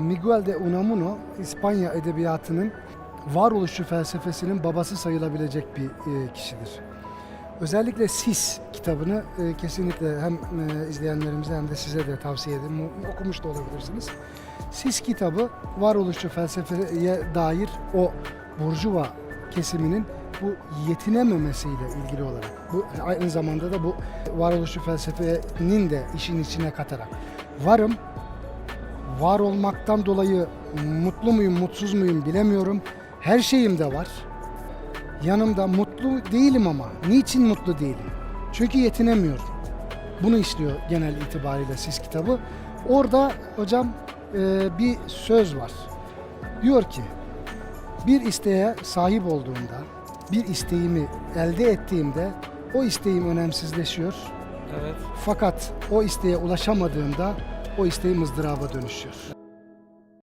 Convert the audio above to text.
Miguel de Unamuno İspanya edebiyatının varoluşçu felsefesinin babası sayılabilecek bir e, kişidir. Özellikle Sis kitabını e, kesinlikle hem e, izleyenlerimize hem de size de tavsiye ederim. Mu- Okumuş da olabilirsiniz. Sis kitabı varoluşçu felsefeye dair o burjuva kesiminin bu yetinememesiyle ilgili olarak bu aynı zamanda da bu varoluşçu felsefenin de işin içine katarak varım var olmaktan dolayı mutlu muyum, mutsuz muyum bilemiyorum. Her şeyim de var. Yanımda mutlu değilim ama. Niçin mutlu değilim? Çünkü yetinemiyorum. Bunu işliyor genel itibariyle siz kitabı. Orada hocam e, bir söz var. Diyor ki bir isteğe sahip olduğumda, bir isteğimi elde ettiğimde o isteğim önemsizleşiyor. Evet. Fakat o isteğe ulaşamadığımda o isteğim ızdıraba dönüşüyor.